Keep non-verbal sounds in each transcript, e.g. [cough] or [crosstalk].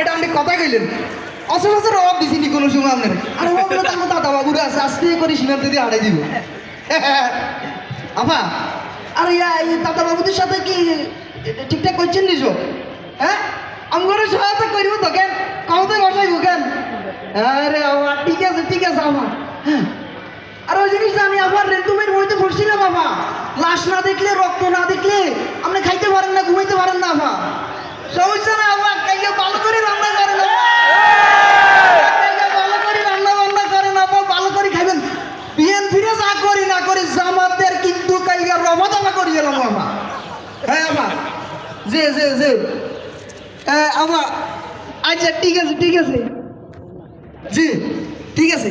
এটা আপনি কথা কইলেন। অভাব দিছি নি কোনো সময় আপনার? দাদা আছে আস্তে করে আড়াই দিব। আরে এই দাদা বাবুদের সাথে কি ঠিকঠাক করছেন নিজ হ্যাঁ? আমার সহায়তা করিব তো কেন? কমতে বসাইব কেন? আরে বাবা ঠিক আছে ঠিক আছে আমার হ্যাঁ। আর ওই জিনিসটা আমি আবার রেন্টুমের বইতে পড়ছিলাম বাবা লাশ না দেখলে, রক্ত না দেখলে আপনি খাইতে পারেন না ঘুমাইতে পারেন না বাবা সমস্যা না বাবা কাইকে ভালো করে রান্না করেন বাবা। কাইকে ভালো করে রান্না বান্না করেন বাবা ভালো করে খাইবেন বিয়েন ফিরে যা করি না করি জামাতের কিন্তু কাইকে রমাদামা করি গেলাম বাবা হ্যাঁ বাবা যে যে হ্যাঁ বাবা আচ্ছা ঠিক আছে ঠিক আছে। জি, ঠিক আছে।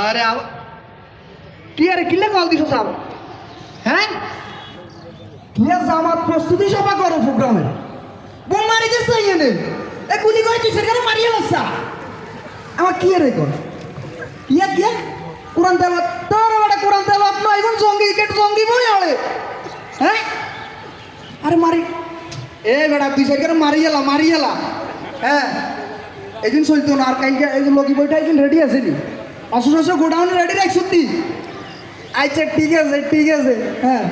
আরে কি আরে কিলে কল দিছো সাব হ্যাঁ? কি আর জামাত প্রস্তুতি সভা করো প্রোগ্রামে। বোম মারি দিচ্ছে এনে এ, গুলি করে তুই সেখানে মারিয়ে লাসা আমার কি রে কর? ইয়া কি কোরআন তেলাওয়াত, তোর আরে মারি। এ বেড়া, তুই সেখানে মারি গেলা মারি গেলা। হ্যাঁ? এদিন চলতো না, আর এই যে লগি বইটা একদিন রেডি আছে নি অসুস গোডাউন রেডি রাখ সত্যি আচ্ছা ঠিক আছে ঠিক আছে। হ্যাঁ।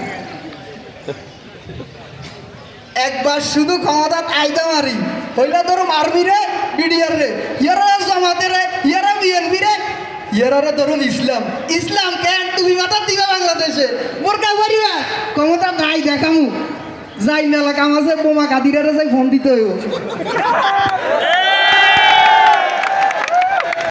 একবার শুধু ক্ষমতা আইতে মারি। হইলে তোর মারবি রে, বিডিআর রে। ইয়ারা জামাতে রে, ইয়ারা বিএনপি রে। ইয়ারা ধরুন ইসলাম। ইসলাম কেন? তুমি মাথা দিবা বাংলাদেশে। মোর কাজ পারিবা ক্ষমতা নাই, দেখামু। যাই মেলা কাম আছে বোমা কাদিরারে যাই ফোন দিতে হইব। [laughs]